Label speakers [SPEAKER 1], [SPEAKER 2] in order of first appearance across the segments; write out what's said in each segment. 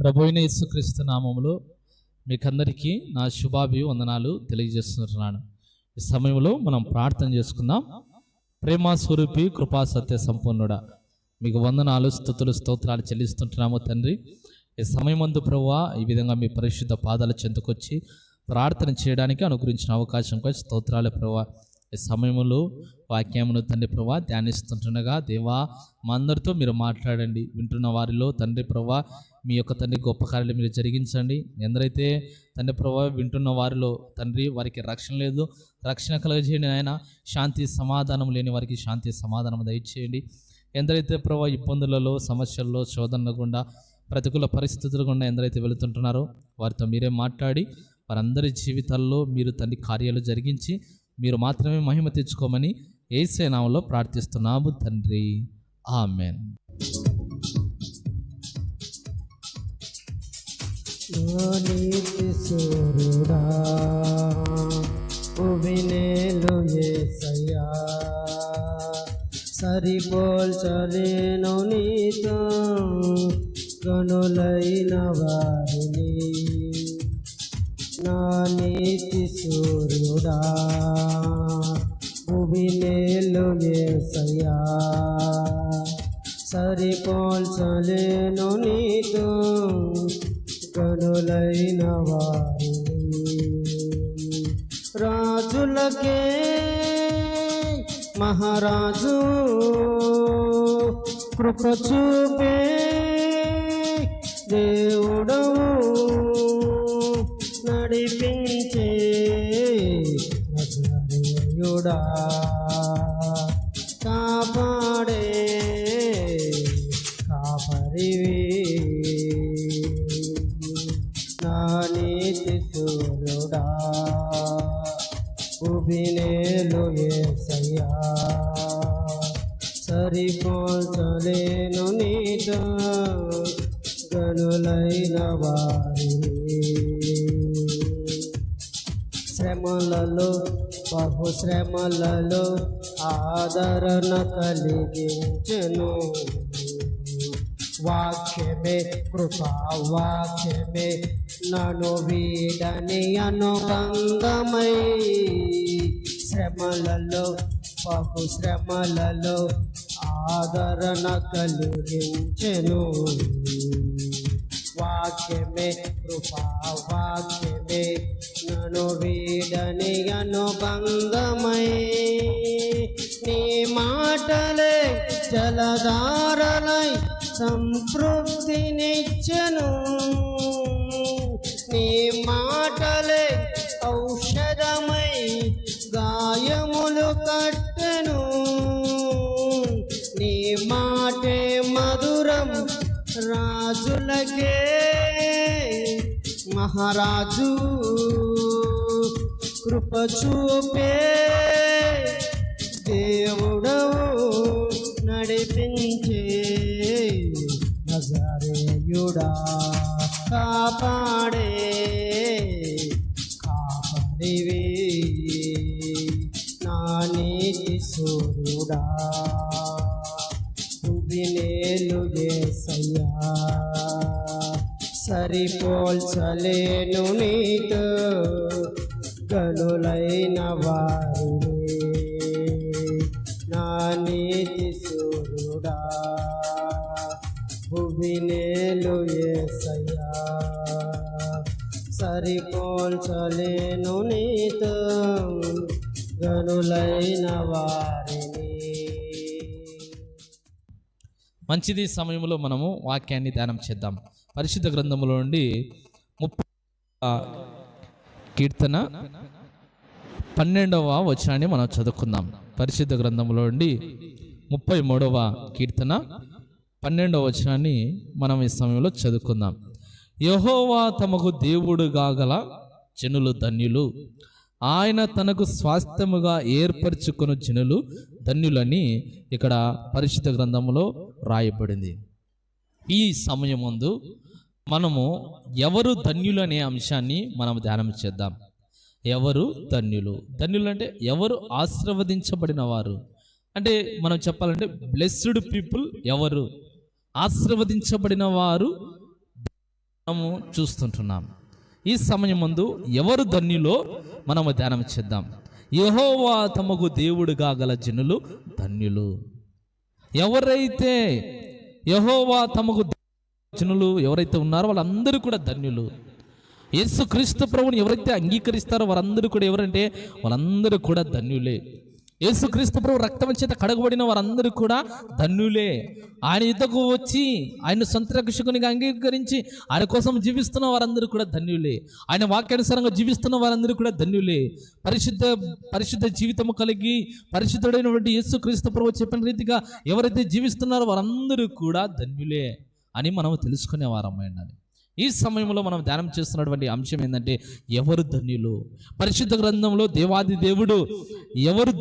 [SPEAKER 1] ప్రభువైన యేసుక్రీస్తు నామములో మీకందరికీ నా శుభాభి వందనాలు తెలియజేస్తున్నాను. ఈ సమయంలో మనం ప్రార్థన చేసుకుందాం. ప్రేమ స్వరూపి కృపా సత్య సంపూర్ణుడా మీకు వందనాలు స్థుతులు స్తోత్రాలు చెల్లిస్తుంటున్నాము తండ్రి. ఈ సమయమందు ప్రభువా ఈ విధంగా మీ పరిశుద్ధ పాదాల చెందుకొచ్చి ప్రార్థన చేయడానికి అనుగ్రహించిన అవకాశం కోసం స్తోత్రాలు ప్రభావ. ఈ సమయంలో వాక్యమును తండ్రి ప్రభా ధ్యానిస్తుంటుండగా దేవా మా అందరితో మీరు మాట్లాడండి. వింటున్న వారిలో తండ్రి ప్రభా మీ యొక్క తండ్రి గొప్ప కార్యాలు మీరు జరిగించండి. ఎందరైతే తండ్రి ప్రభా వింటున్న వారిలో తండ్రి వారికి రక్షణ లేదు రక్షణ కలగజేయండి ఆయన శాంతి సమాధానం లేని వారికి శాంతి సమాధానం దయచేయండి. ఎందరైతే ప్రభా ఇబ్బందులలో సమస్యల్లో శోధనల గుండా ప్రతికూల పరిస్థితుల గుండా ఎందరైతే వెళుతుంటున్నారో వారితో మీరే మాట్లాడి వారందరి జీవితాల్లో మీరు తండ్రి కార్యాలు జరిగించి మీరు మాత్రమే మహిమ తెచ్చుకోమని ఏసేనామంలో ప్రార్థిస్తున్నాము తండ్రి. ఆమెన్.
[SPEAKER 2] నీతి సూర్యుడా ఉవినేలు ఏసయ్యా సరిపోల్చలేను నీతో కనులైన వారిని. నా నీతి సూర్యుడా ఉవినేలు ఏసయ్యా సరిపోల్చలేను నీతో గనులైన వారిని రాజులకే మహారాజు కృప చూపే దేవుడవు నజరేయుడా శ్రమలలో ఆదరణ కలిగించను. వాక్యమే కృపా వాక్యమే నను వీడని అనుబంధమై శ్రమలలో బహు శ్రమలలో ఆదరణ కలిగించెను. వాక్యమే కృపా నను వీడని అనుబంధమై నీ మాటలే జలధారలై సంతృప్తినిచ్చను. నీ మాటలే ఔషధమై గాయములు కట్టెను. నీ మాటే మధురం రాజులకే మహారాజు కృప చూపే దేవుడవు నడిపించే నజరేయుడా. కాపాడే కాపాడివి నా నీతి సూర్యుడా. సరిపోల్చలేను నీతో గనులైన వారిని. నా నీతి సూర్యుడా భువినేలు ఏసయ్యా. సరిపోల్చలేను నీతో గనులైన వారిని.
[SPEAKER 1] మంచిది సమయంలో మనము వాక్యాన్ని ధ్యానం చేద్దాం. పరిశుద్ధ గ్రంథంలో నుండి ముప్పై కీర్తన పన్నెండవ వచనాన్ని మనం చదువుకుందాం. పరిశుద్ధ గ్రంథంలో నుండి ముప్పై మూడవ కీర్తన పన్నెండవ వచనాన్ని మనం ఈ సమయంలో చదువుకుందాం. యహోవా తమకు దేవుడుగా గల జనులు ధన్యులు. ఆయన తనకు స్వాస్థ్యముగా ఏర్పరచుకున్న జనులు ధన్యులని ఇక్కడ పరిశుద్ధ గ్రంథంలో రాయబడింది. ఈ సమయం ముందు మనము ఎవరు ధన్యులు అనే అంశాన్ని మనం ధ్యానం చేద్దాం. ఎవరు ధన్యులు? ధన్యులు అంటే ఎవరు ఆశీర్వదించబడిన వారు? అంటే మనం చెప్పాలంటే బ్లెస్డ్ పీపుల్ ఎవరు? ఆశీర్వదించబడిన వారు మనము చూస్తుంటున్నాం. ఈ సమయం ముందు ఎవరు ధన్యులో మనము ధ్యానం చేద్దాం. యహోవా తమకు దేవుడుగా గల జనులు ధన్యులు. ఎవరైతే యహోవా తమకు వచనులు ఎవరైతే ఉన్నారో వాళ్ళందరూ కూడా ధన్యులు. యేసు క్రీస్తు ప్రభుని ఎవరైతే అంగీకరిస్తారో వారందరూ కూడా ఎవరంటే వాళ్ళందరూ కూడా ధన్యులే. యేసు క్రీస్తు ప్రభు రక్తం చేత కడగబడిన వారందరూ కూడా ధన్యులే. ఆయన యుద్ధకు వచ్చి ఆయన సొంత రక్షకునిగా అంగీకరించి ఆయన కోసం జీవిస్తున్న వారందరూ కూడా ధన్యులే. ఆయన వాక్యానుసారంగా జీవిస్తున్న వారందరూ కూడా ధన్యులే. పరిశుద్ధ పరిశుద్ధ జీవితము కలిగి పరిశుద్ధుడైనటువంటి యేసు క్రీస్తు ప్రభు చెప్పిన రీతిగా ఎవరైతే జీవిస్తున్నారో వారందరూ కూడా ధన్యులే. అని మనం తెలుసుకునే వారమై ఉండాలి. ఈ సమయంలో మనం ధ్యానం చేస్తున్నటువంటి అంశం ఏంటంటే ఎవరు ధన్యులు? పరిశుద్ధ గ్రంథంలో దేవాది దేవుడు ఎవరు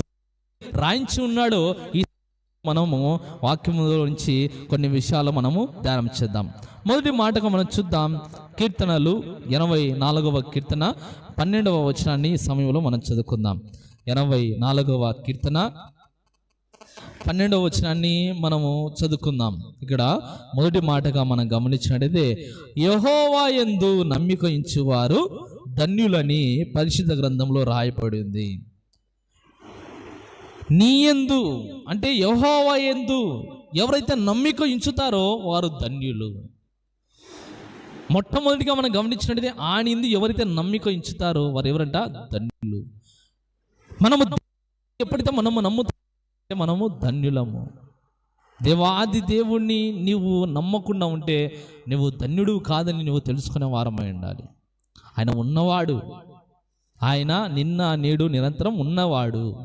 [SPEAKER 1] రాయించి ఉన్నాడో ఈ మనము వాక్యంలో నుంచి కొన్ని విషయాలు మనము ధ్యానం చేద్దాం. మొదటి మాటగా మనం చూద్దాం. కీర్తనలు ఎనభై నాలుగవ కీర్తన పన్నెండవ వచనాన్ని ఈ సమయంలో మనం చదువుకుందాం. ఎనభై నాలుగవ కీర్తన పన్నెండవ వచనాన్ని మనము చదువుకుందాం. ఇక్కడ మొదటి మాటగా మనం గమనించినట్టయితే యహోవా ఎందు నమ్మిక ఇంచువారు ధన్యులని పరిశుద్ధ గ్రంథంలో రాయబడింది నీ ఎందు అంటే యహోవా ఎందు ఎవరైతే నమ్మిక ఇంచుతారో వారు ధన్యులు. మొట్టమొదటిగా మనం గమనించినట్టయితే ఆయన ఎందు ఎవరైతే నమ్మిక ఇంచుతారో వారు ఎవరంట? ధన్యులు. మనము ఎప్పుడైతే మనము నమ్ముతాం మనము ధన్యులము. దేవాది దేవుణ్ణి నీవు నమ్మకుండా ఉంటే నువ్వు ధన్యుడు కాదని నువ్వు తెలుసుకునే వారమై ఉండాలి. ఆయన ఉన్నవాడు. ఆయన నిన్న నేడు నిరంతరం ఉన్నవాడు.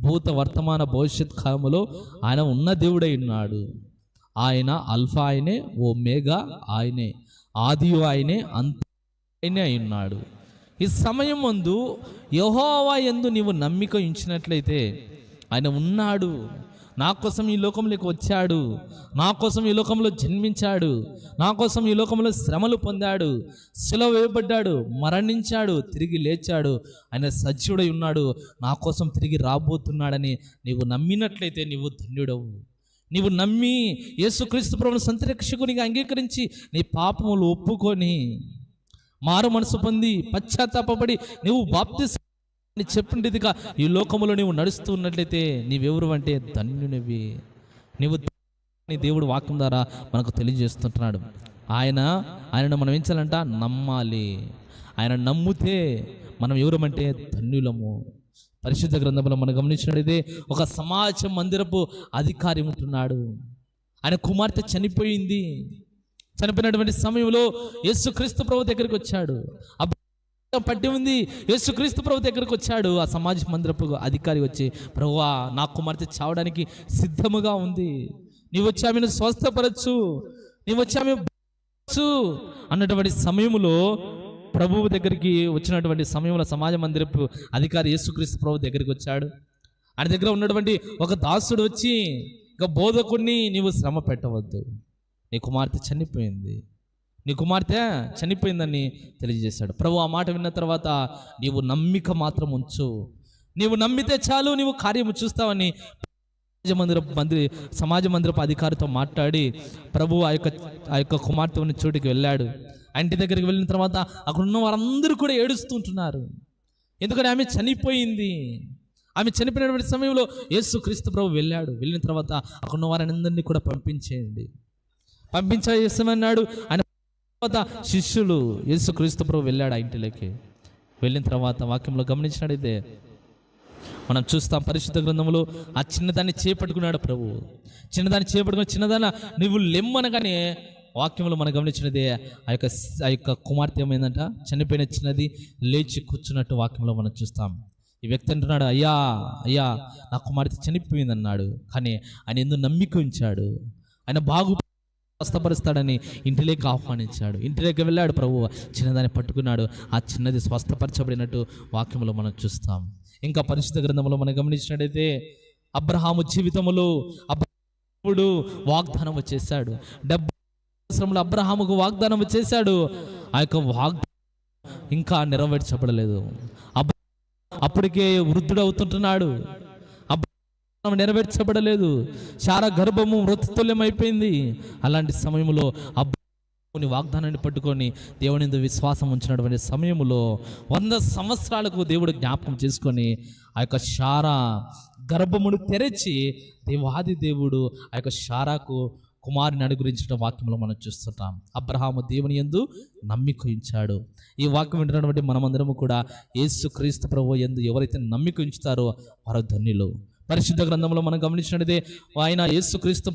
[SPEAKER 1] భూత వర్తమాన భవిష్యత్ కాలంలో ఆయన ఉన్న దేవుడై ఉన్నాడు. ఆయన అల్ఫా ఆయనే ఓ మేఘా ఆయనే ఆదియు ఆయనే అంత ఆయనే అయి ఉన్నాడు. ఈ సమయం ముందు యహోవా ఎందు నీవు నమ్మిక ఉంచినట్లయితే ఆయన ఉన్నాడు. నా కోసం ఈ లోకంలోకి వచ్చాడు. నా కోసం ఈ లోకంలో జన్మించాడు. నా కోసం ఈ లోకంలో శ్రమలు పొందాడు. శిలవ వేయబడ్డాడు. మరణించాడు. తిరిగి లేచాడు. ఆయన సజ్జుడై ఉన్నాడు. నా కోసం తిరిగి రాబోతున్నాడని నీవు నమ్మినట్లయితే నీవు ధన్యుడవు. నీవు నమ్మి యేసుక్రీస్తు ప్రభుని సొంత అంగీకరించి నీ పాపములు ఒప్పుకొని మారు మనసు పొంది పశ్చాత్తాపడి నువ్వు బాప్తి అని చెప్పినదిగా ఈ లోకంలో నీవు నడుస్తూ ఉన్నట్లయితే నీవెవరు అంటే ధన్యునివి. నీవు నీ దేవుడు వాక్యం ద్వారా మనకు తెలియజేస్తుంటున్నాడు. ఆయన ఆయనను మనం ఏం చేయాలంట? నమ్మాలి. ఆయన నమ్మితే మనం ఎవరమంటే ధన్యులము. పరిశుద్ధ గ్రంథంలో మనం గమనించినట్లయితే ఒక సమాజ మందిరపు అధికారి ఉంటున్నాడు. ఆయన కుమార్తె చనిపోయింది. చనిపోయినటువంటి సమయంలో యేసుక్రీస్తు ప్రభు దగ్గరికి వచ్చాడు. పట్టి ఉంది. యేసుక్రీస్తు ప్రభు దగ్గరికి వచ్చాడు. ఆ సమాజ మందిరపు అధికారి వచ్చి ప్రభువా నా కుమార్తె చావడానికి సిద్ధముగా ఉంది. నీవు వచ్చి ఆమెను స్వస్థపరచు. నీవు వచ్చి ఆమె అన్నటువంటి సమయంలో ప్రభువు దగ్గరికి వచ్చినటువంటి సమయంలో సమాజ మందిరపు అధికారి యేసుక్రీస్తు ప్రభు దగ్గరికి వచ్చాడు. ఆయన దగ్గర ఉన్నటువంటి ఒక దాసుడు వచ్చి ఇక బోధకుడిని నీవు శ్రమ పెట్టవద్దు. నీ కుమార్తె చనిపోయింది. నీ కుమార్తె చనిపోయిందని తెలియజేశాడు. ప్రభు ఆ మాట విన్న తర్వాత నీవు నమ్మిక మాత్రం ఉంచు. నీవు నమ్మితే చాలు నీవు కార్యము చూస్తావని సమాజ మందిర మందిరి సమాజ మందిరపు అధికారితో మాట్లాడి ప్రభు ఆ యొక్క ఆ యొక్క కుమార్తె ఉన్న చోటికి వెళ్ళాడు. ఆ ఇంటి దగ్గరికి వెళ్ళిన తర్వాత అక్కడ ఉన్న వారందరూ కూడా ఏడుస్తుంటున్నారు ఎందుకంటే ఆమె చనిపోయింది. ఆమె చనిపోయినటువంటి సమయంలో యేసు క్రీస్తు ప్రభు వెళ్ళాడు. వెళ్ళిన తర్వాత అక్కడ ఉన్న వారందరినీ కూడా పంపించేయండి. పంపించేస్తామన్నాడు ఆయన తర్వాత శిష్యులు యేసు క్రీస్తు ప్రభు వెళ్ళాడు ఆ ఇంటిలోకి. వెళ్ళిన తర్వాత వాక్యంలో గమనించినట్టయితే మనం చూస్తాం పరిశుద్ధ గ్రంథంలో ఆ చిన్నదాన్ని చేపట్టుకున్నాడు ప్రభు. చిన్నదాన్ని చేపట్టుకుని చిన్నదాన్న నువ్వు లెమ్మనగానే వాక్యంలో మనం గమనించినది ఆ యొక్క ఆ యొక్క కుమార్తె ఏమైందంట? చనిపోయిన చిన్నది లేచి కూర్చున్నట్టు వాక్యంలో మనం చూస్తాం. ఈ వ్యక్తి అంటున్నాడు అయ్యా అయ్యా నా కుమార్తె చనిపోయింది అన్నాడు కానీ ఆయన ఎందుకు నమ్మిక ఉంచాడు. ఆయన బాగు స్వస్థపరుస్తాడని ఇంటిలోకి ఆహ్వానించాడు. ఇంటిలోకి వెళ్ళాడు ప్రభు. చిన్నదాన్ని పట్టుకున్నాడు. ఆ చిన్నది స్వస్థపరచబడినట్టు వాక్యంలో మనం చూస్తాం. ఇంకా పరిశుద్ధ గ్రంథంలో మనం గమనించినట్టయితే అబ్రహాము జీవితంలో అబ్రహాముడు వాగ్దానం చేశాడు. డెబ్బై సంవత్సరంలో అబ్రహాముకు వాగ్దానం చేశాడు. ఆ యొక్క వాగ్దానం ఇంకా నెరవేర్చబడలేదు. అప్పటికే వృద్ధుడు అవుతుంటున్నాడు నెరవేర్చబడలేదు. చాలా గర్భము మృతతుల్యం అయిపోయింది అలాంటి సమయంలో అబ్బాయి కొన్ని వాగ్దానాన్ని పట్టుకొని దేవుని యందు విశ్వాసం ఉంచినటువంటి సమయంలో వంద సంవత్సరాలకు దేవుడు జ్ఞాపకం చేసుకొని ఆ యొక్క శారా గర్భమును తెరచి దేవాది దేవుడు ఆ యొక్క శారాకు కుమారుని అనుగ్రహించిన వాక్యంలో మనం చూస్తుంటాం. అబ్రహాము దేవుని యందు నమ్మిక ఉంచాడు ఈ వాక్యం వింటున్నటువంటి మనమందరము కూడా యేసు క్రీస్తు ప్రభు యందు ఎవరైతే నమ్మిక ఉంచుతారో వారు ధన్యులు. పరిశుద్ధ గ్రంథంలో మనం గమనించినట్టే ఆయన యేసుక్రీస్తు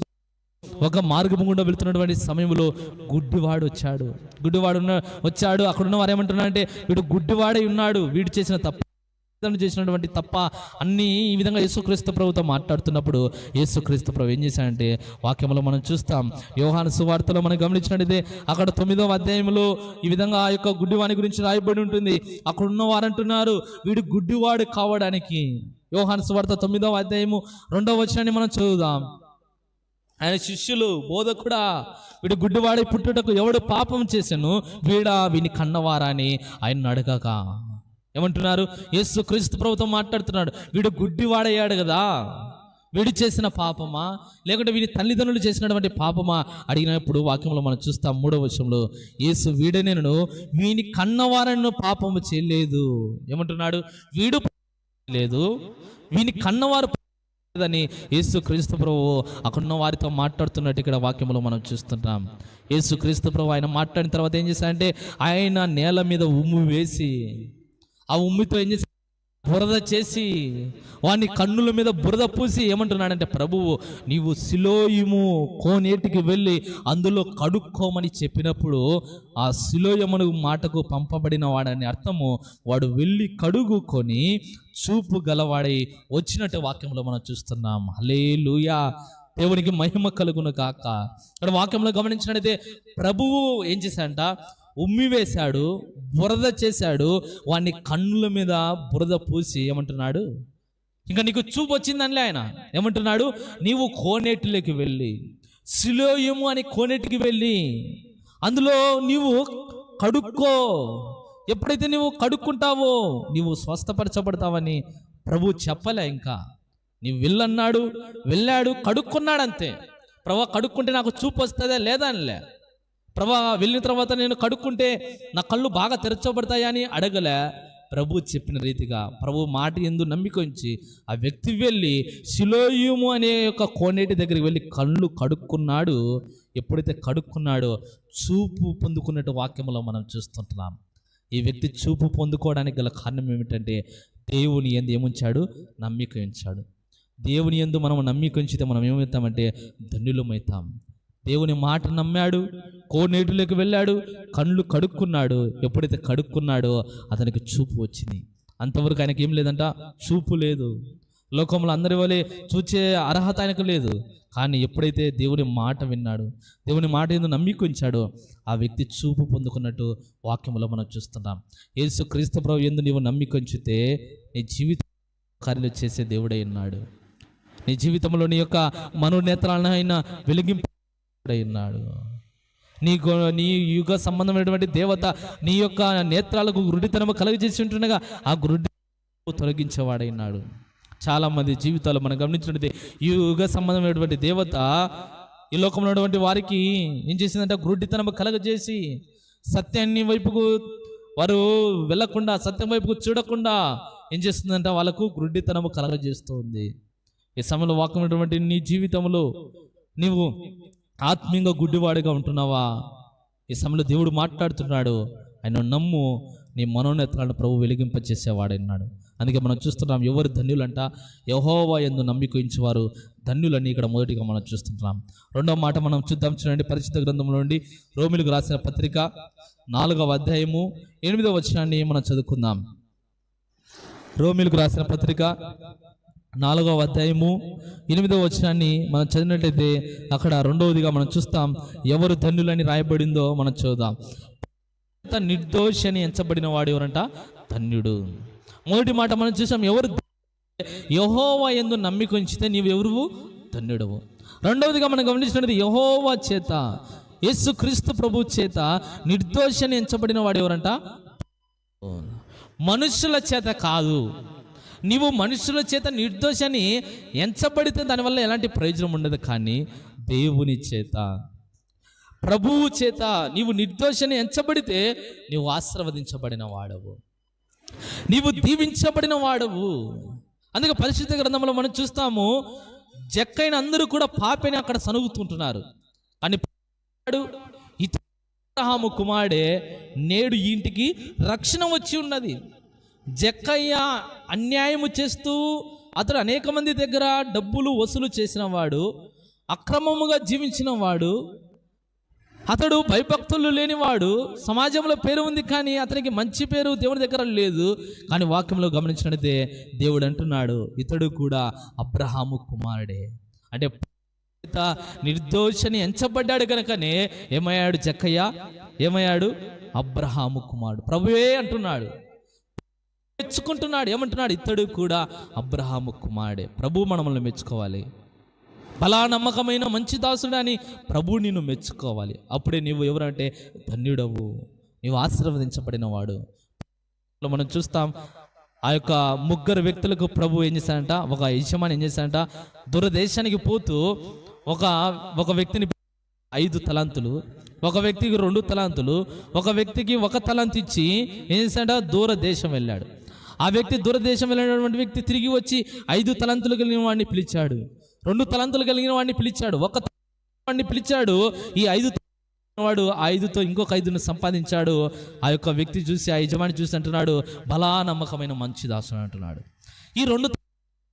[SPEAKER 1] ఒక మార్గం గుండా వెళుతున్నటువంటి సమయంలో గుడ్డివాడు వచ్చాడు. గుడ్డివాడు ఉన్న వచ్చాడు. అక్కడున్న వారు ఏమంటున్నారంటే వీడు గుడ్డివాడై ఉన్నాడు. వీడు చేసిన తప్ప చేసినటువంటి తప్ప అన్నీ ఈ విధంగా యేసుక్రీస్తు ప్రభుతో మాట్లాడుతున్నప్పుడు యేసుక్రీస్తు ప్రభు ఏం చేశాడంటే వాక్యంలో మనం చూస్తాం యోహాను సువార్తలో మనం గమనించినట్టయితే అక్కడ తొమ్మిదవ అధ్యాయంలో ఈ విధంగా ఆ యొక్క గుడ్డివాని గురించి రాయబడి ఉంటుంది. అక్కడ ఉన్న వీడు గుడ్డివాడు కావడానికి. యోహాను సువార్త తొమ్మిదవ అధ్యాయము రెండవ వచనాన్ని మనం చదువుదాం. ఆయన శిష్యులు బోధకుడా వీడు గుడ్డివాడి పుట్టుటకు ఎవడు పాపం చేశాను వీడా వీని కన్నవారా అని ఆయన అడగక. ఏమంటున్నారు? యేసు క్రీస్తు ప్రభుత్వం మాట్లాడుతున్నాడు. వీడు గుడ్డివాడయ్యాడు కదా. వీడు చేసిన పాపమా? లేకుంటే వీడి తల్లిదండ్రులు చేసినటువంటి పాపమా? అడిగినప్పుడు వాక్యంలో మనం చూస్తాం మూడవ విషయంలో యేసు వీడనేను వీని కన్నవారను పాపము చేయలేదు. ఏమంటున్నాడు? వీడు లేదు. వీని కన్నవారు లేదని యేసు క్రీస్తు ప్రభు అక్కడున్న వారితో మాట్లాడుతున్నట్టు ఇక్కడ వాక్యంలో మనం చూస్తున్నాం. యేసు క్రీస్తు ప్రభు ఆయన మాట్లాడిన తర్వాత ఏం చేశారంటే ఆయన నేల మీద ఉమ్ము వేసి ఆ ఉమ్మితో ఏం చేసి బురద చేసి వాని కన్నుల మీద బురద పూసి ఏమంటున్నాడంటే ప్రభువు నీవు శిలోయము కోనేటికి వెళ్ళి అందులో కడుక్కోమని చెప్పినప్పుడు ఆ సిలోయమును మాటకు పంపబడిన వాడని అర్థము వాడు వెళ్ళి కడుగుకొని చూపు గలవాడై వచ్చినట్టు వాక్యంలో మనం చూస్తున్నాం. హలే దేవునికి మహిమ కలుగును కాక ఇక్కడ వాక్యంలో గమనించినట్టయితే ప్రభువు ఏం చేశాడంట? ఉమ్మి వేశాడు బురద చేశాడు వాడిని కన్నుల మీద బురద పూసి ఏమంటున్నాడు? ఇంకా నీకు చూపు వచ్చిందనిలే ఆయన. ఏమంటున్నాడు? నీవు కోనేటిలోకి వెళ్ళి శిలోయము అని కోనేటికి వెళ్ళి అందులో నీవు కడుక్కో. ఎప్పుడైతే నువ్వు కడుక్కుంటావో నీవు స్వస్థపరచబడతావని ప్రభు చెప్పలే ఇంకా. నీవు వెళ్ళన్నాడు వెళ్ళాడు కడుక్కున్నాడంతే. ప్రభు కడుక్కుంటే నాకు చూపు వస్తుందా లేదా అనిలే. ప్రభా వెళ్ళిన తర్వాత నేను కడుక్కుంటే నా కళ్ళు బాగా తెరచబడతాయని అడగలే. ప్రభు చెప్పిన రీతిగా ప్రభు మాట ఎందు నమ్మిక ఉంచి ఆ వ్యక్తి వెళ్ళి శిలోయుము అనే యొక్క కోనేటి దగ్గరికి వెళ్ళి కళ్ళు కడుక్కున్నాడు. ఎప్పుడైతే కడుక్కున్నాడో చూపు పొందుకున్నట్టు వాక్యంలో మనం చూస్తుంటున్నాం. ఈ వ్యక్తి చూపు పొందుకోవడానికి గల కారణం ఏమిటంటే దేవుని ఎందు ఏముంచాడు? నమ్మిక ఉంచాడు. దేవుని ఎందు మనం నమ్మిక ఉంచితే మనం ఏమవుతామంటే ధన్యులమవుతాం దేవుని మాట నమ్మాడు కోనేటిలోకి వెళ్ళాడు కళ్ళు కడుక్కున్నాడు. ఎప్పుడైతే కడుక్కున్నాడో అతనికి చూపు వచ్చింది. అంతవరకు ఆయనకి ఏం లేదంట? చూపు లేదు. లోకంలో అందరి వలె చూచే అర్హత ఆయనకు లేదు. కానీ ఎప్పుడైతే దేవుని మాట విన్నాడు దేవుని మాట ఏదో నమ్మికొంచాడో ఆ వ్యక్తి చూపు పొందుకున్నట్టు వాక్యంలో మనం చూస్తున్నాం. యేసు క్రీస్తు ప్రభు ఎందు నీవు నమ్మిక ఉంచితే నీ జీవిత కార్యలు చేసే దేవుడై ఉన్నాడు. నీ జీవితంలో నీ యొక్క మనోనేత్రాలను ఆయన వెలిగింపు ఉన్నాడు నీ గో- నీ యుగ సంబంధమైనటువంటి దేవత నీ యొక్క నేత్రాలకు గురుడితనము కలుగజేసి ఉంటుండగా ఆ గురుడి తొలగించేవాడైనాడు. చాలామంది జీవితాలు మనం గమనించినట్టు ఈ యుగ సంబంధమైనటువంటి దేవత ఈ లోకంలో ఉన్నటువంటి వారికి ఏం చేసిందంటే గురుడితనము కలగజేసి సత్యాన్ని వైపుకు వారు వెళ్ళకుండా సత్యం వైపుకు చూడకుండా ఏం చేస్తుందంటే వాళ్ళకు గురుడితనము కలగజేస్తుంది. ఈ సమయంలో వాకమైనటువంటి నీ జీవితంలో నీవు ఆత్మీయంగా గుడ్డివాడిగా ఉంటున్నావా? ఈ సమయంలో దేవుడు మాట్లాడుతున్నాడు. ఆయన నమ్ము నీ మనోనేత్రాలను ప్రభు వెలిగింపచేసేవాడన్నాడు అందుకే మనం చూస్తున్నాం ఎవరు ధన్యులంట? యహోవా ఎందు నమ్మిక ఉంచేవారు ధన్యులని ఇక్కడ మొదటిగా మనం చూస్తున్నాం. రెండవ మాట మనం చూద్దాం చూడండి పరిచిత గ్రంథంలో నుండి రోమిలకు రాసిన పత్రిక నాలుగవ అధ్యాయము ఎనిమిదవ వచనాన్ని మనం చదువుకుందాం. రోమిలకు రాసిన పత్రిక నాలుగవ అధ్యాయము ఎనిమిదవ వచనాన్ని మనం చదివినట్లయితే అక్కడ రెండవదిగా మనం చూస్తాం ఎవరు ధన్యులని రాయబడిందో మనం చూద్దాం. నిర్దోషి అని ఎంచబడిన వాడు ఎవరంట? ధన్యుడు. మొదటి మాట మనం చూసాం ఎవరు యహోవా ఎందు నమ్మిక ఉంచితే నీవు ఎవరు? ధన్యుడవు. రెండవదిగా మనం గమనించినది యహోవా చేత యేసు క్రీస్తు ప్రభు చేత నిర్దోషి అని ఎంచబడిన వాడు ఎవరంట? మనుషుల చేత కాదు. నీవు మనుషుల చేత నిర్దోషని ఎంచబడితే దానివల్ల ఎలాంటి ప్రయోజనం ఉండదు. కానీ దేవుని చేత ప్రభువు చేత నీవు నిర్దోషని ఎంచబడితే నీవు ఆశీర్వదించబడిన వాడవు. నీవు దీవించబడిన వాడవు. అందుకే పరిశుద్ధ గ్రంథంలో మనం చూస్తాము జక్కైన అందరూ కూడా పాపిని అక్కడ సనుగుతుంటున్నారు అని వాడు కుమారుడే నేడు ఈ ఇంటికి రక్షణ వచ్చి ఉన్నది. జక్కయ్య అన్యాయము చేస్తూ అతడు అనేక మంది దగ్గర డబ్బులు వసూలు చేసిన వాడు అక్రమముగా జీవించిన వాడు అతడు భయభక్తులు లేనివాడు సమాజంలో పేరు ఉంది కానీ అతనికి మంచి పేరు దేవుని దగ్గర లేదు. కానీ వాక్యంలో గమనించినట్లయితే దేవుడు అంటున్నాడు ఇతడు కూడా అబ్రహాము కుమారుడే. అంటే నిర్దోషని ఎంచబడ్డాడు కనుకనే ఏమయ్యాడు జక్కయ్య? ఏమయ్యాడు? అబ్రహాము కుమారుడు. ప్రభువే అంటున్నాడు. మెచ్చుకుంటున్నాడు. ఏమంటున్నాడు? ఇతడు కూడా అబ్రహాము కుమారుడే. ప్రభు మనల్ని మెచ్చుకోవాలి. బలా నమ్మకమైన మంచి దాసుడు అని ప్రభు నిన్ను మెచ్చుకోవాలి. అప్పుడే నీవు ఎవరంటే ధన్యుడవు. నీవు ఆశీర్వదించబడిన వాడు మనం చూస్తాం ఆ యొక్క ముగ్గురు వ్యక్తులకు ప్రభు ఏం చేశాడంట? ఒక యజమాని ఏం చేశాడంట? దూరదేశానికి పోతూ ఒక ఒక వ్యక్తిని ఐదు తలాంతులు ఒక వ్యక్తికి రెండు తలాంతులు ఒక వ్యక్తికి ఒక తలాంతు ఇచ్చి ఏం చేశాడ దూర దేశం వెళ్ళాడు. ఆ వ్యక్తి దూరదేశం వెళ్ళినటువంటి వ్యక్తి తిరిగి వచ్చి ఐదు తలంతులు కలిగిన వాడిని పిలిచాడు. రెండు తలంతులు కలిగిన వాడిని పిలిచాడు. ఒక వాడిని పిలిచాడు. ఈ ఐదు వాడు ఆ ఐదుతో ఇంకొక ఐదును సంపాదించాడు. ఆ యొక్క వ్యక్తి చూసి ఆ యజమాని చూసి అంటున్నాడు బలా నమ్మకమైన మంచి దాసుడు అంటున్నాడు. ఈ రెండు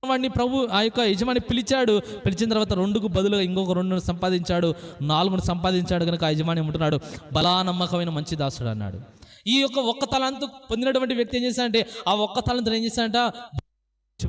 [SPEAKER 1] వాడిని ప్రభు ఆ యొక్క యజమాని పిలిచాడు. పిలిచిన తర్వాత రెండుకు బదులుగా ఇంకొక రెండును సంపాదించాడు. నాలుగును సంపాదించాడు. కనుక ఆ యజమాని ఉంటున్నాడు బలా నమ్మకమైన మంచి దాసుడు అన్నాడు. ఈ యొక్క ఒక్క తలాంతు పొందినటువంటి వ్యక్తి ఏం చేశాడంటే ఆ ఒక్క తలంతును ఏం చేశాడంట?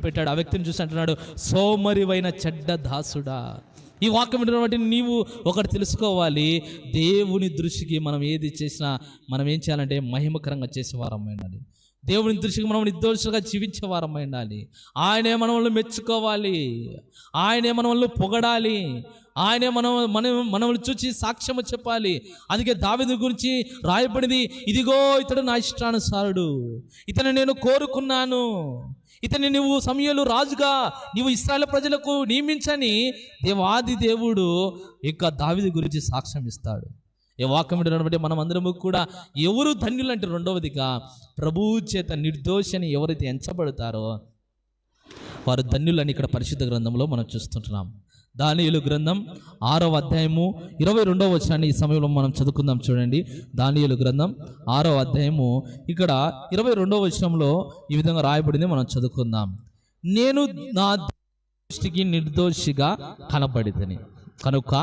[SPEAKER 1] పెట్టాడు. ఆ వ్యక్తిని చూసి అంటున్నాడు సోమరివైన చెడ్డ దాసుడా. ఈ వాక్యం వింటున్నటువంటి నీవు ఒకటి తెలుసుకోవాలి. దేవుని దృష్టికి మనం ఏది చేసినా మనం ఏం చేయాలంటే మహిమకరంగా చేసేవారం ఉండాలి. దేవుని దృష్టికి మనం నిర్దోషులుగా జీవించే ఉండాలి. ఆయనే మనల్ని మెచ్చుకోవాలి. ఆయనే మనల్ని పొగడాలి. ఆయనే మనం మనం మనల్ని చూసి సాక్ష్యము చెప్పాలి. అందుకే దావిది గురించి రాయబడింది ఇదిగో ఇతడు నా ఇష్టానుసారుడు. ఇతను నేను కోరుకున్నాను. ఇతని నువ్వు సమయంలో రాజుగా నీవు ఇస్రాయల్ ప్రజలకు నియమించని దేవాది దేవుడు ఇక దావిది గురించి సాక్ష్యం ఇస్తాడు. ఏ వాక్యం మనం అందరము కూడా ఎవరు ధన్యులు అంటే రెండవదిగా ప్రభువు చేత నిర్దోషని ఎవరైతే ఎంచబడతారో వారు ధన్యులని ఇక్కడ పరిశుద్ధ గ్రంథంలో మనం చూస్తుంటున్నాం. దానియులు గ్రంథం ఆరవ అధ్యాయము ఇరవై రెండవ వచనాన్ని ఈ సమయంలో మనం చదువుకుందాం చూడండి. దానియులు గ్రంథం ఆరవ అధ్యాయము ఇక్కడ ఇరవై రెండవ వచనంలో ఈ విధంగా రాయబడింది మనం చదువుకుందాం. నేను నా దృష్టికి నిర్దోషిగా కనబడిదని కనుక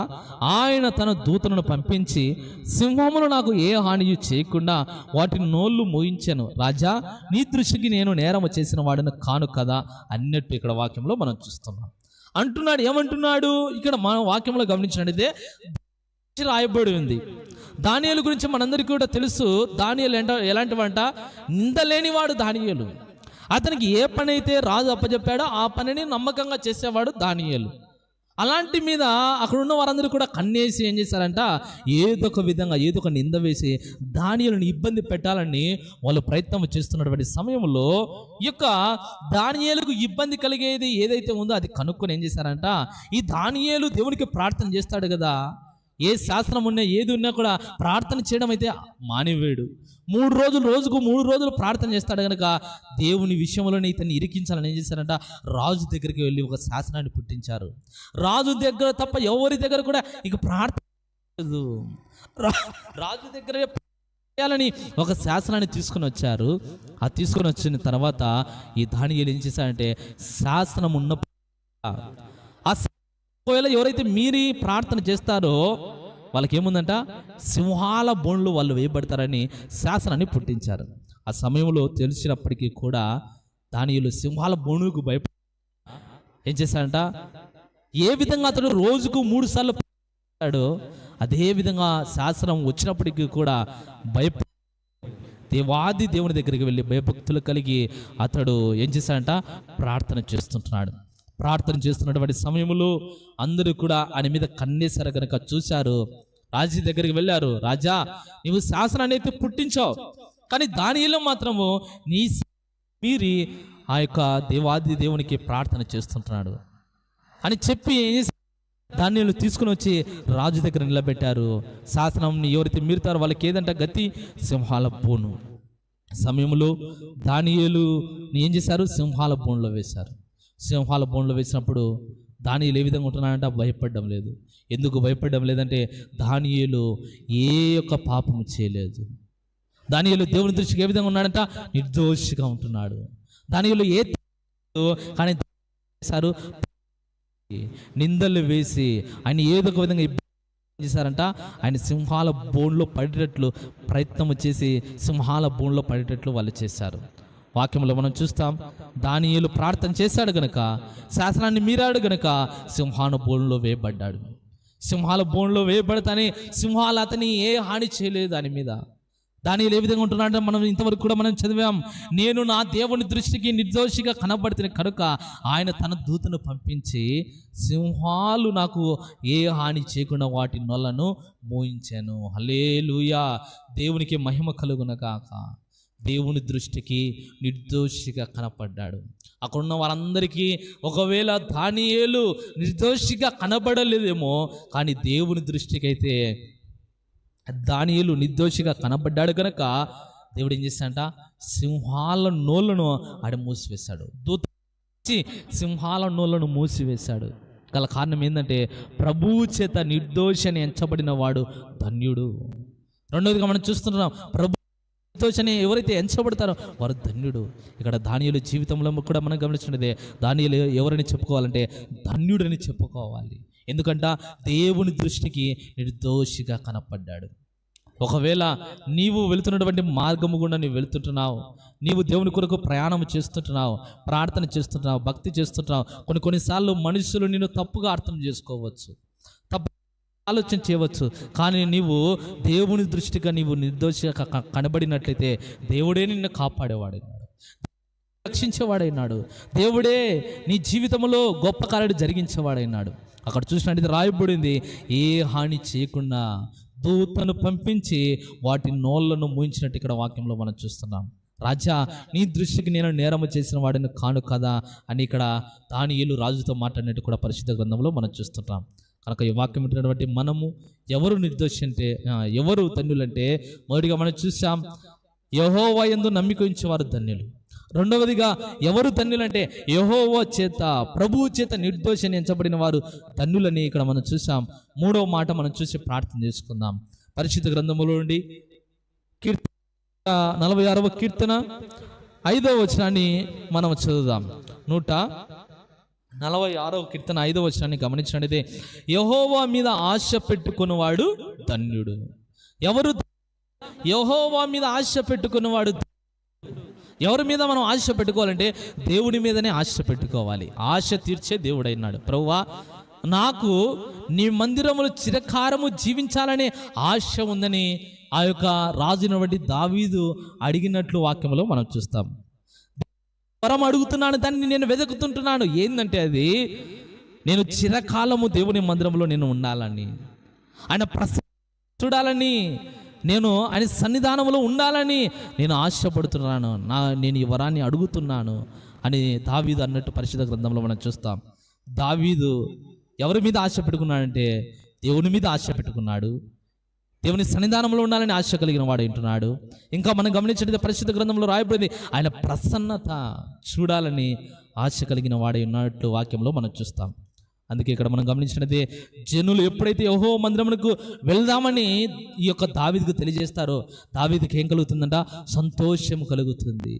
[SPEAKER 1] ఆయన తన దూతలను పంపించి సింహములు నాకు ఏ హాని చేయకుండా వాటి నోళ్ళు మోయించాను. రాజా నీ దృష్టికి నేను నేరము చేసిన వాడిని కాను కదా? అన్నట్టు ఇక్కడ వాక్యంలో మనం చూస్తున్నాం. అంటున్నాడు ఏమంటున్నాడు? ఇక్కడ మన వాక్యంలో గమనించినట్టయితే రాయబడి ఉంది. దానియలు గురించి మనందరికీ కూడా తెలుసు. దానియలు ఎంట ఎలాంటి వంట నిందలేనివాడు దానియలు. అతనికి ఏ పని అయితే రాజు అప్పచెప్పాడో ఆ పనిని నమ్మకంగా చేసేవాడు దానియలు. అలాంటి మీద అక్కడ ఉన్న వారందరూ కూడా కన్నేసి ఏం చేశారంట ఏదో ఒక విధంగా ఏదో ఒక నింద వేసి దానియలను ఇబ్బంది పెట్టాలని వాళ్ళు ప్రయత్నం చేస్తున్నటువంటి సమయంలో ఈ యొక్క దానియలకు ఇబ్బంది కలిగేది ఏదైతే ఉందో అది కనుక్కొని ఏం చేశారంట ఈ దానియేలు దేవునికి ప్రార్థన చేస్తాడు కదా. ఏ శాస్త్రం ఉన్నా ఏది ఉన్నా కూడా ప్రార్థన చేయడం అయితే మానివేడు. మూడు రోజులు రోజుకు మూడు రోజులు ప్రార్థన చేస్తాడు కనుక దేవుని విషయంలోనే ఇతన్ని ఇరికించాలని ఏం చేశారంట రాజు దగ్గరికి వెళ్ళి ఒక శాసనాన్ని పుట్టించారు. రాజు దగ్గర తప్ప ఎవరి దగ్గర కూడా ఇక ప్రార్థన లేదు. రాజు దగ్గర చేయాలని ఒక శాసనాన్ని తీసుకుని వచ్చారు. ఆ తీసుకొని వచ్చిన తర్వాత ఈ దాని ఏం చేశారంటే శాసనం ఉన్న ఒకవేళ ఎవరైతే మీరి ప్రార్థన చేస్తారో వాళ్ళకి ఏముందంట సింహాల బోన్లు వాళ్ళు వేయబడతారని శాసనాన్ని పుట్టించారు. ఆ సమయంలో తెలిసినప్పటికీ కూడా దానియులు సింహాల బోనుకు భయప ఏం చేశాడంట ఏ విధంగా అతడు రోజుకు మూడు సార్లు ప్రార్థిస్తాడో అదే విధంగా శాసనం వచ్చినప్పటికీ కూడా భయప దేవాది దేవుని దగ్గరికి వెళ్ళి భయభక్తులు కలిగి అతడు ఏం చేశాడంట? ప్రార్థన చేస్తుంటున్నాడు. ప్రార్థన చేస్తున్నటువంటి సమయంలో అందరూ కూడా ఆయన మీద కన్నేశారు కనుక చూశారు. రాజు దగ్గరికి వెళ్ళారు. రాజా నీవు శాసనాన్ని అయితే పుట్టించావు. కానీ దానిలో మాత్రము నీ మీరి ఆ యొక్క దేవాది దేవునికి ప్రార్థన చేస్తుంటున్నాడు. అని చెప్పి ఏం ధాన్యాలు తీసుకుని వచ్చి రాజు దగ్గర నిలబెట్టారు. శాసనం ఎవరైతే మీరుతారో వాళ్ళకి ఏదంట గతి సింహాల బోను. సమయంలో దానియలు ఏం చేశారు? సింహాల బోన్లో వేశారు. సింహాల బోన్లో వేసినప్పుడు దానియులు ఏ విధంగా ఉంటున్నాడంటే భయపడడం లేదు. ఎందుకు భయపడడం లేదంటే దానియులు ఏ యొక్క పాపము చేయలేదు. దానియులు దేవుని దృష్టికి ఏ విధంగా ఉన్నాడంట? నిర్దోషిగా ఉంటున్నాడు. దానియులు ఏ కానీ చేశారు? నిందలు వేసి ఆయన ఏదో ఒక విధంగా ఇబ్బంది చేశారంట. ఆయన సింహాల బోన్లో పడేటట్లు ప్రయత్నం చేసి సింహాల బోన్లో పడేటట్లు వాళ్ళు చేశారు. వాక్యంలో మనం చూస్తాం దానియులు ప్రార్థన చేశాడు గనక శాసనాన్ని మీరాడు గనక సింహాను బోన్లో వేయబడ్డాడు. సింహాల బోన్లో వేయబడతానే సింహాలు అతని ఏ హాని చేయలేదు దాని మీద. దాని ఏ విధంగా ఉంటున్నాడంటే మనం ఇంతవరకు కూడా మనం చదివాం నేను నా దేవుని దృష్టికి నిర్దోషిగా కనబడుతున్న కనుక ఆయన తన దూతను పంపించి సింహాలు నాకు ఏ హాని చేయకుండా వాటి నొలను మోయించాను. హలేలుయా దేవునికి మహిమ కలుగున కాక దేవుని దృష్టికి నిర్దోషిగా కనపడ్డాడు. అక్కడున్న వారందరికీ ఒకవేళ దానియేలు నిర్దోషిగా కనబడలేదేమో కానీ దేవుని దృష్టికి అయితే దానియేలు నిర్దోషిగా కనబడ్డాడు కనుక దేవుడు ఏం చేశాడంట? సింహాల నోళ్ళను ఆడ మూసివేశాడు. దూత సింహాల నోళ్ళను మూసివేశాడు. గల కారణం ఏంటంటే ప్రభువు చేత నిర్దోషి అని ఎంచబడిన వాడు ధన్యుడు. రెండవదిగా మనం చూస్తున్నాం ప్రభు నిర్దోషని ఎవరైతే ఎంచబడతారో వారు ధన్యుడు. ఇక్కడ ధాన్యులు జీవితంలో కూడా మనం గమనించినదే ధాన్యులు ఎవరని చెప్పుకోవాలంటే ధన్యుడని చెప్పుకోవాలి. ఎందుకంట దేవుని దృష్టికి నిర్దోషిగా కనపడ్డాడు. ఒకవేళ నీవు వెళుతున్నటువంటి మార్గము గుండా నీవు వెళుతుంటున్నావు నీవు దేవుని కొరకు ప్రయాణం చేస్తుంటున్నావు ప్రార్థన చేస్తుంటున్నావు భక్తి చేస్తుంటున్నావు కొన్ని కొన్నిసార్లు మనుషులు నిన్ను తప్పుగా అర్థం చేసుకోవచ్చు. తప్పు ఆలోచన చేయవచ్చు. కానీ నీవు దేవుని దృష్టిగా నీవు నిర్దోషిగా క- కనబడినట్లయితే దేవుడే నిన్ను కాపాడేవాడు రక్షించేవాడైనాడు. దేవుడే నీ జీవితంలో గొప్ప కార్యాలు జరిగించేవాడైనాడు. అక్కడ చూసినట్టు రాయబడింది ఏ హాని చేయకుండా దూతను పంపించి వాటి నోళ్ళను మూయించినట్టు ఇక్కడ వాక్యంలో మనం చూస్తున్నాం. రాజా నీ దృష్టికి నేను నేరము చేసిన వాడిని కాను కదా అని ఇక్కడ దానియులు రాజుతో మాట్లాడినట్టు కూడా పరిశుద్ధ గ్రంథంలో మనం చూస్తుంటాం కనుక ఈ వాక్యం ఉంటున్నటువంటి మనము ఎవరు నిర్దోషి అంటే ఎవరు ధన్యులంటే మొదటిగా మనం చూసాం యహోవా ఎందు నమ్మిక ఉంచేవారు ధన్యులు. రెండవదిగా ఎవరు ధన్యులంటే యహోవో చేత ప్రభువు చేత నిర్దోషి ఎంచబడిన వారు ధన్యులని ఇక్కడ మనం చూసాం. మూడవ మాట మనం చూసి ప్రార్థన చేసుకుందాం. పరిశుద్ధ గ్రంథములో నుండి కీర్తన నలభై ఆరవ కీర్తన ఐదవ వచనాన్ని మనం చదువుదాం. నూట నలభై ఆరవ కీర్తన ఐదో వచనాన్ని గమనించినట్లయితే యహోవా మీద ఆశ పెట్టుకున్నవాడు ధన్యుడు. ఎవరు యహోవా మీద ఆశ పెట్టుకున్నవాడు ఎవరి మీద మనం ఆశ పెట్టుకోవాలంటే దేవుడి మీదనే ఆశ పెట్టుకోవాలి. ఆశ తీర్చే దేవుడైనాడు. ప్రభువా నాకు నీ మందిరములు చిరకారము జీవించాలనే ఆశ ఉందని ఆ యొక్క రాజునటువంటి దావీదు అడిగినట్లు వాక్యంలో మనం చూస్తాం. వరం అడుగుతున్నాను దాన్ని నేను వెతుకుతుంటున్నాను ఏంటంటే అది? నేను చిరకాలము దేవుని మందిరంలో నేను ఉండాలని. ఆయన ప్రస చూడాలని. నేను ఆయన సన్నిధానంలో ఉండాలని. నేను ఆశపడుతున్నాను. నా నేను ఈ వరాన్ని అడుగుతున్నాను అని దావీదు అన్నట్టు పరిశుద్ధ గ్రంథంలో మనం చూస్తాం. దావీదు ఎవరి మీద ఆశ పెట్టుకున్నాడంటే దేవుని మీద ఆశ పెట్టుకున్నాడు. దేవుని సన్నిధానంలో ఉండాలని ఆశ కలిగిన వాడు వింటున్నాడు. ఇంకా మనం గమనించినది పరిశుద్ధ గ్రంథంలో రాయబడింది ఆయన ప్రసన్నత చూడాలని ఆశ కలిగిన వాడే ఉన్నట్టు వాక్యంలో మనం చూస్తాం. అందుకే ఇక్కడ మనం గమనించినది జనులు ఎప్పుడైతే యహో మందిరమునకు వెళ్దామని ఈ యొక్క దావీదుకు తెలియజేస్తారో దావీదుకి ఏం కలుగుతుందంట? సంతోషం కలుగుతుంది.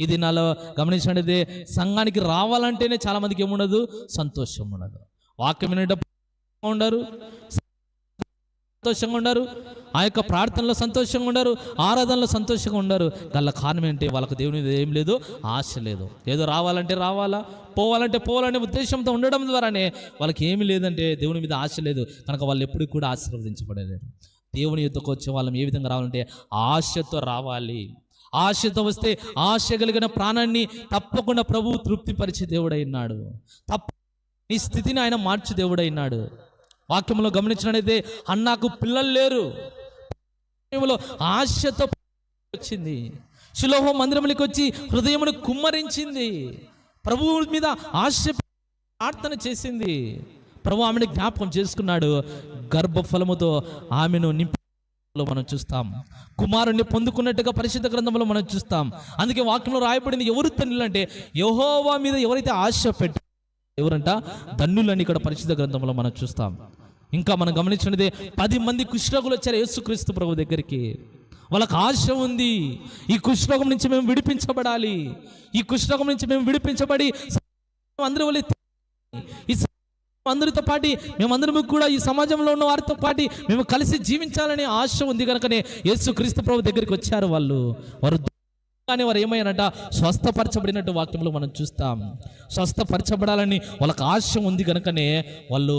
[SPEAKER 1] ఇది నాలో గమనించినది సంఘానికి రావాలంటేనే చాలామందికి ఏముండదు? సంతోషం ఉండదు. వాక్యం వినేటప్పుడు ఉండరు సంతోషంగా ఉండరు ఆ యొక్క ప్రార్థనలో సంతోషంగా ఉండరు ఆరాధనలో సంతోషంగా ఉండరు గల కారణం ఏంటి? వాళ్ళకు దేవుని మీద ఏం లేదు ఆశ లేదు. ఏదో రావాలంటే రావాలా పోవాలంటే పోవాలనే ఉద్దేశంతో ఉండడం ద్వారానే వాళ్ళకి ఏమి లేదంటే దేవుని మీద ఆశ లేదు. కనుక వాళ్ళు ఎప్పటికి కూడా ఆశీర్వదించబడలేరు దేవుని యుద్ధకు వచ్చే వాళ్ళం ఏ విధంగా రావాలంటే ఆశతో రావాలి. ఆశతో వస్తే ఆశ కలిగిన ప్రాణాన్ని తప్పకుండా ప్రభువు తృప్తిపరిచే దేవుడైనాడు తప్ప నీ స్థితిని ఆయన మార్చు దేవుడైనాడు వాక్యంలో గమనించినట్లయితే అన్నాకు పిల్లలు లేరు. ఆశతో వచ్చింది. శిలోహ మందిరంలోకి వచ్చి హృదయమును కుమ్మరించింది. ప్రభువు మీద ఆశ ప్రార్థన చేసింది. ప్రభు ఆమెను జ్ఞాపకం చేసుకున్నాడు. గర్భఫలముతో ఆమెను నింపి మనం చూస్తాం. కుమారుణ్ణి పొందుకున్నట్టుగా పరిశుద్ధ గ్రంథంలో మనం చూస్తాం. అందుకే వాక్యంలో రాయబడింది ఎవరు తండ్రులు అంటే యహోవా మీద ఎవరైతే ఆశ పెట్ట ఎవరంట? ధన్యులని ఇక్కడ పరిశుద్ధ గ్రంథంలో మనం చూస్తాం. ఇంకా మనం గమనించినదే పది మంది కుష్ఠరోగులు వచ్చారు యేసుక్రీస్తు ప్రభు దగ్గరికి. వాళ్ళకి ఆశ ఉంది. ఈ కుష్ఠరోగం నుంచి మేము విడిపించబడాలి. ఈ కుష్ఠరోగం నుంచి మేము విడిపించబడి అందరి వల్ల ఈ అందరితో పాటి మేమందరం కూడా ఈ సమాజంలో ఉన్న వారితో పాటి మేము కలిసి జీవించాలనే ఆశ ఉంది కనుకనే యేసు క్రీస్తు ప్రభు దగ్గరికి వచ్చారు వాళ్ళు. వారు కానీ వారు ఏమయ్యారంట? స్వస్థపరచబడినట్టు వాక్యంలో మనం చూస్తాం. స్వస్థపరచబడాలని వాళ్ళకి ఆశ ఉంది కనుకనే వాళ్ళు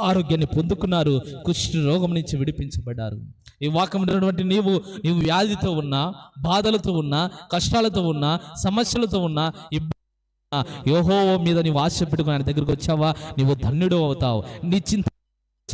[SPEAKER 1] ఆరోగ్యాన్ని పొందుకున్నారు. కుష్ఠ రోగం నుంచి విడిపించబడ్డారు. ఈ వాక్యం ఉన్నటువంటి నీవు నీవు వ్యాధితో ఉన్నా బాధలతో ఉన్నా కష్టాలతో ఉన్నా సమస్యలతో ఉన్నా ఇబ్బంది యోహో మీద నీవు ఆశ పెట్టుకుని ఆయన దగ్గరికి వచ్చావా? నీవు ధన్యుడు అవుతావు. నీ చింత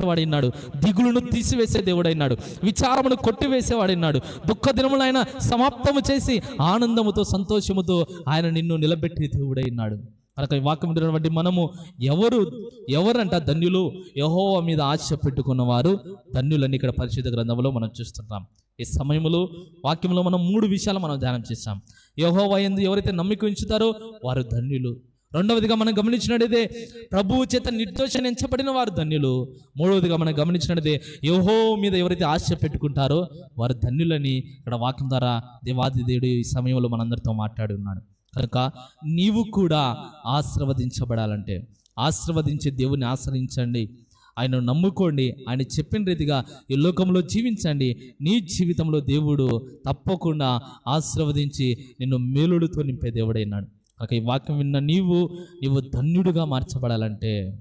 [SPEAKER 1] వాడైనాడు దిగులును తీసివేసే దేవుడైనాడు. విచారమును కొట్టివేసేవాడైనాడు. దుఃఖ దినములు ఆయన సమాప్తము చేసి ఆనందముతో సంతోషముతో ఆయన నిన్ను నిలబెట్టి దేవుడైనాడు. కనుక ఈ వాక్యం వింటున్నటువంటి మనము ఎవరు ఎవరంట ధన్యులు? యహోవ మీద ఆశ పెట్టుకున్న వారు ధన్యులని ఇక్కడ పరిశుద్ధ గ్రంథంలో మనం చూస్తున్నాం ఈ సమయంలో వాక్యంలో మనం మూడు విషయాలు మనం ధ్యానం చేస్తాం యహోవ ఎందు ఎవరైతే నమ్మిక ఉంచుతారో వారు ధన్యులు. రెండవదిగా మనం గమనించినట్లయితే ప్రభువు చేత నిర్దోషణించబడిన వారు ధన్యులు. మూడవదిగా మనం గమనించినట్లయితే యోహో మీద ఎవరైతే ఆశ పెట్టుకుంటారో వారు ధన్యులని ఇక్కడ వాక్యం ద్వారా దేవాది దేవుడు ఈ సమయంలో మనందరితో మాట్లాడి ఉన్నాడు. కనుక నీవు కూడా ఆశీర్వదించబడాలంటే ఆశీర్వదించే దేవుని ఆశ్రయించండి. ఆయన నమ్ముకోండి. ఆయన చెప్పిన రీతిగా ఈ లోకంలో జీవించండి. నీ జీవితంలో దేవుడు తప్పకుండా ఆశీర్వదించి నిన్ను మేలుడుతో నింపే దేవుడైనాడు కనుక ఈ వాక్యం విన్న నీవు నీవు ధన్యుడిగా మార్చబడాలంటే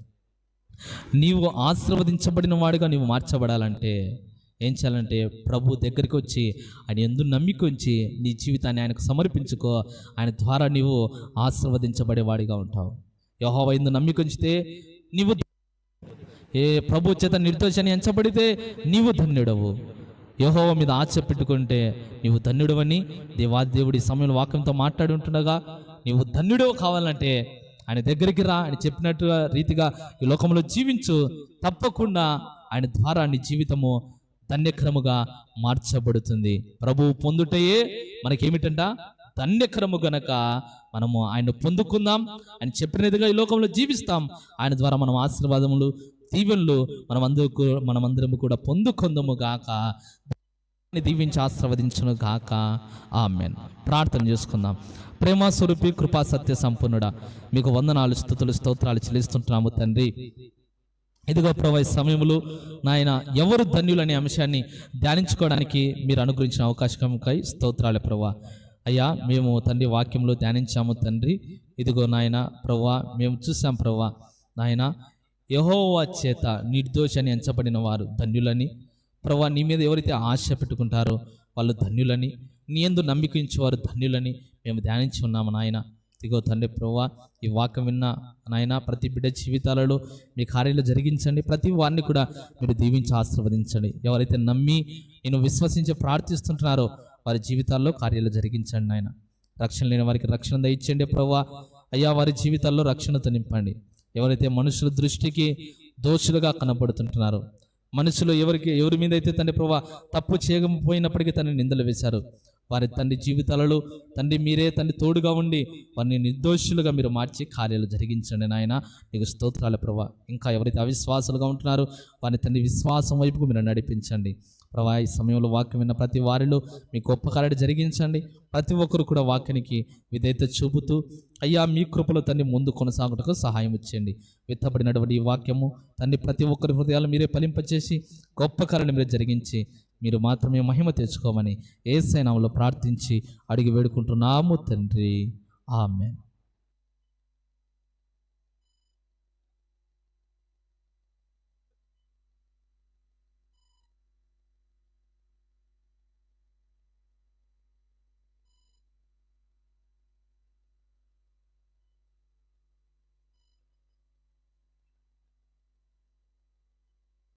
[SPEAKER 1] నీవు ఆశీర్వదించబడిన వాడిగా నీవు మార్చబడాలంటే ఏం చేయాలంటే ప్రభు దగ్గరికి వచ్చి ఆయన ఎందు నమ్మిక ఉంచి నీ జీవితాన్ని ఆయనకు సమర్పించుకో ఆయన ద్వారా నీవు ఆశీర్వదించబడేవాడిగా ఉంటావు. యహోవ ఎందు నమ్మిక ఉంచితే నీవు ఏ ప్రభు చేత నిర్దోషాన్ని ఎంచబడితే నీవు ధన్యుడవు. యహోవ మీద ఆశ పెట్టుకుంటే నీవు ధన్యుడవని దేవాదేవుడి సమయంలో వాక్యంతో మాట్లాడి ఉంటుండగా నీవు ధన్యుడో కావాలంటే ఆయన దగ్గరికి రా. ఆయన చెప్పినట్టుగా రీతిగా ఈ లోకంలో జీవించు. తప్పకుండా ఆయన ద్వారా నీ జీవితము ధన్యక్రముగా మార్చబడుతుంది. ప్రభువు పొందుటయే మనకేమిటంట? ధన్యక్రము గనక మనము ఆయన పొందుకుందాం. ఆయన చెప్పినదిగా ఈ లోకంలో జీవిస్తాం. ఆయన ద్వారా మనం ఆశీర్వాదములు దీవెనలు మనం అందరూ మనమందరము కూడా పొందుకుందము గాక. దీవించి ఆశీర్వదించును గాక. ఆమెన్. ప్రార్థన చేసుకుందాం. ప్రేమ స్వరూపి కృపా సత్య సంపన్నుడా మీకు వందనాలు స్థుతులు స్తోత్రాలు చెల్లిస్తుంటున్నాము తండ్రి. ఇదిగో ప్రభా సమయంలో నాయన ఎవరు ధన్యులనే అంశాన్ని ధ్యానించుకోవడానికి మీరు అనుగ్రహించిన అవకాశంకై స్తోత్రాలు ప్రభా. అయ్యా మేము తండ్రి వాక్యంలో ధ్యానించాము తండ్రి. ఇదిగో నాయన ప్రభా మేము చూసాం ప్రభా నాయన యహోవా చేత నిర్దోషని ఎంచబడిన వారు ధన్యులని. ప్రభా నీ మీద ఎవరైతే ఆశ పెట్టుకుంటారో వాళ్ళు ధన్యులని నీ ఎందు నమ్మికించేవారు ధన్యులని మేము ధ్యానించి ఉన్నాము నాయన. ఇదిగో తండ్రి ప్రభా ఈ వాక్యం విన్న నాయన ప్రతి బిడ్డ జీవితాలలో మీ కార్యాలు జరిగించండి. ప్రతి వారిని కూడా మీరు దీవించి ఆశీర్వదించండి. ఎవరైతే నమ్మి నేను విశ్వసించి ప్రార్థిస్తుంటున్నారో వారి జీవితాల్లో కార్యాలు జరిగించండి నాయన. రక్షణ లేని వారికి రక్షణ దయచండి ప్రభా. అయ్యా వారి జీవితాల్లో రక్షణతో నింపండి. ఎవరైతే మనుషుల దృష్టికి దోషులుగా కనపడుతుంటున్నారో మనసులో ఎవరికి ఎవరి మీద అయితే తండ్రి ప్రభా తప్పు చేయకపోయినప్పటికీ తనని నిందలు వేశారు. వారి తండ్రి జీవితాలలో తండ్రి మీరే తండ్రి తోడుగా ఉండి వారిని నిర్దోషులుగా మీరు మార్చి కార్యాలు జరిగించండి నాయన. నీకు స్తోత్రాల ప్రభా. ఇంకా ఎవరైతే అవిశ్వాసులుగా ఉంటున్నారో వారిని తండ్రి విశ్వాసం వైపుకు మీరు నడిపించండి. ప్రభా ఈ సమయంలో వాక్యం విన్న ప్రతి వారిలో మీ గొప్ప కార్యాలు జరిగించండి. ప్రతి ఒక్కరు కూడా వాక్యానికి విధేయత చూపుతూ అయ్యా మీ కృపలో తండ్రి ముందు కొనసాగుటకు సహాయం ఇచ్చేయండి విత్తబడినటువంటి ఈ వాక్యము తండ్రి ప్రతి ఒక్కరి హృదయాలు మీరే ఫలింపచేసి గొప్ప కార్యాలు మీరు జరిగించి మీరు మాత్రమే మహిమ తెచ్చుకోమని ఏసైనామలో ప్రార్థించి అడిగి వేడుకుంటున్నాము తండ్రి. ఆమె